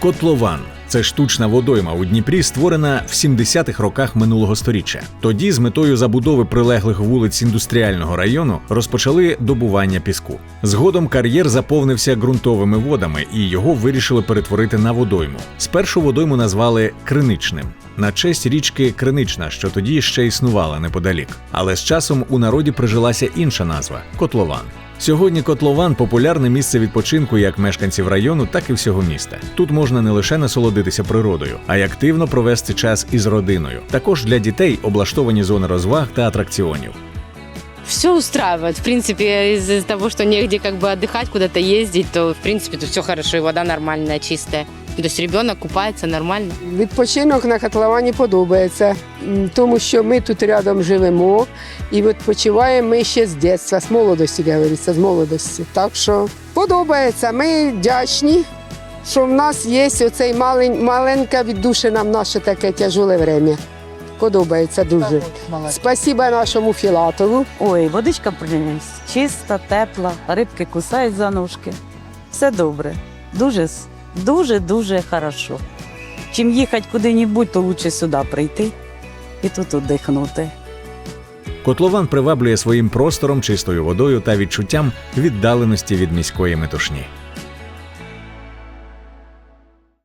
Котлован це штучна водойма у Дніпрі, створена в 70-х роках минулого сторіччя. Тоді, з метою забудови прилеглих вулиць індустріального району, розпочали добування піску. Згодом кар'єр заповнився ґрунтовими водами, і його вирішили перетворити на водойму. Спершу водойму назвали Криничним на честь річки Кринична, що тоді ще існувала неподалік. Але з часом у народі прижилася інша назва котлован. Сьогодні котлован популярне місце відпочинку як мешканців району, так і всього міста. Тут можна не лише насолодитися природою, а й активно провести час із родиною. Також для дітей облаштовані зони розваг та атракціонів. Все устраивает. В принципе, из-за того, что негде как бы отдыхать, куда-то ездить, то, в принципе, тут все хорошо, и вода нормальная, чистая. То есть ребенок купается нормально. Відпочинок на котловані подобається, тому що ми тут рядом живемо і відпочиваємо ми ще з дитинства, з молодості, говориться, з молодості. Так що подобається. Ми вдячні, що в нас є оцей малень, маленька віддушина в наше таке тяжеле время. Подобається дуже. Спасіба нашому Філатову. Ой, водичка приніс. Чиста, тепла, рибки кусають за ножки. Все добре. Дуже, с- дуже, дуже хорошо. Чим їхати куди-небудь, то краще сюди прийти і тут отдихнути. Котлован приваблює своїм простором, чистою водою та відчуттям віддаленості від міської метушні.